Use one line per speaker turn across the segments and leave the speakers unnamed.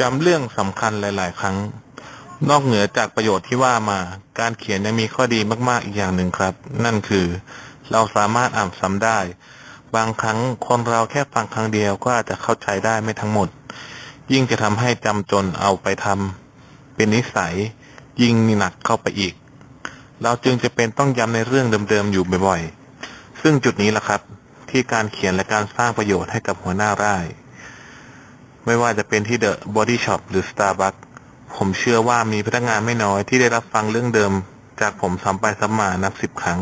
ย้ำเรื่องสำคัญหลาย ๆ ครั้ง นอกเหนือจากประโยชน์ที่ว่ามา การเขียนยังมีข้อดีมาก ๆ อีกอย่างหนึ่งครับ นั่นคือ เราสามารถอ่านซ้ำได้ บางครั้งคนเราแค่ฟังครั้งเดียวก็อาจจะเข้าใจได้ไม่ทั้งหมด ยิ่งจะทำให้จำจนเอาไปทำเป็นนิสัย ยิ่งหนักเข้าไปอีก เราจึงจะเป็นต้องย้ำในเรื่องเดิม ๆ อยู่บ่อย ๆ ซึ่งจุดนี้แหละครับ ที่การเขียนและการสร้างประโยชน์ให้กับหัวหน้าได้ ไม่ว่าจะเป็นที่เดอะบอดี้ช็อปหรือ Starbucks ผมเชื่อว่ามีพนักงานไม่น้อยที่ได้รับฟังเรื่องเดิม จากผมซ้ำไปซ้ำมานับสิบครั้ง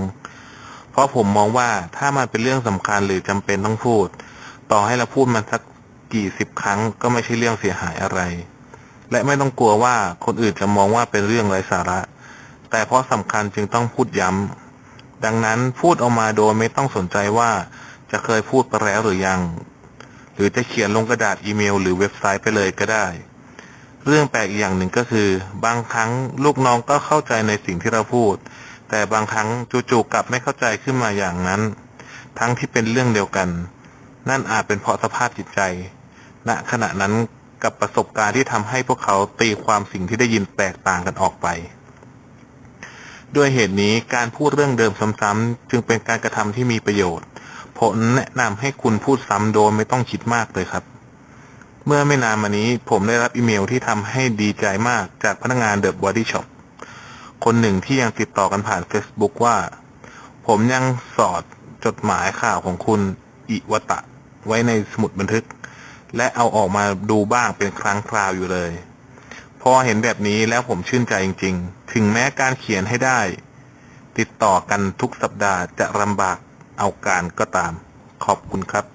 เพราะผมมองว่าถ้ามันเป็นเรื่องสำคัญหรือจำเป็นต้องพูด ต่อให้เราพูดมันสักกี่สิบครั้ง ก็ไม่ใช่เรื่องเสียหายอะไร และไม่ต้องกลัวว่าคนอื่นจะมองว่าเป็นเรื่องไร้สาระ แต่เพราะสำคัญจึงต้องพูดย้ำดังนั้นพูดออกมาโดยไม่ต้องสนใจว่าจะเคยพูดไปแล้วหรือยัง หรือจะเขียนลงกระดาษอีเมล หรือเว็บไซต์ไปเลยก็ได้ เรื่องแปลกอีกอย่างหนึ่งก็คือ บางครั้งลูกน้องก็เข้าใจในสิ่งที่เราพูด แต่บางครั้งจู่ๆกลับไม่เข้าใจขึ้นมาอย่างนั้น ทั้งที่เป็นเรื่องเดียวกัน นั่นอาจเป็นเพราะสภาพจิตใจ ณขณะนั้นกับประสบการณ์ที่ทำให้พวกเขาตีความสิ่งที่ได้ยินแตกต่างกันออกไปด้วยเหตุนี้การพูดเรื่องเดิมซ้ำๆจึงเป็นการกระทำที่มีประโยชน์ ผมแนะนำให้คุณพูดซ้ำโดยไม่ต้องคิดมากเลยครับ เมื่อไม่นานมานี้ผมได้รับอีเมลที่ทำให้ดีใจมากจากพนักงานเดอะบอดี้ช็อปคนหนึ่งที่ยังติดต่อกันผ่าน Facebook ว่า ผมยังสอดจดหมายข่าวของคุณอิวตะ ไว้ในสมุดบันทึก และเอาออกมาดูบ้างเป็นครั้งคราวอยู่เลย พอเห็นแบบนี้แล้วผมชื่นใจจริง ๆ ถึงแม้การเขียนให้ได้ ติดต่อกันทุกสัปดาห์จะลำบาก เอาการก็ตาม ขอบคุณครับ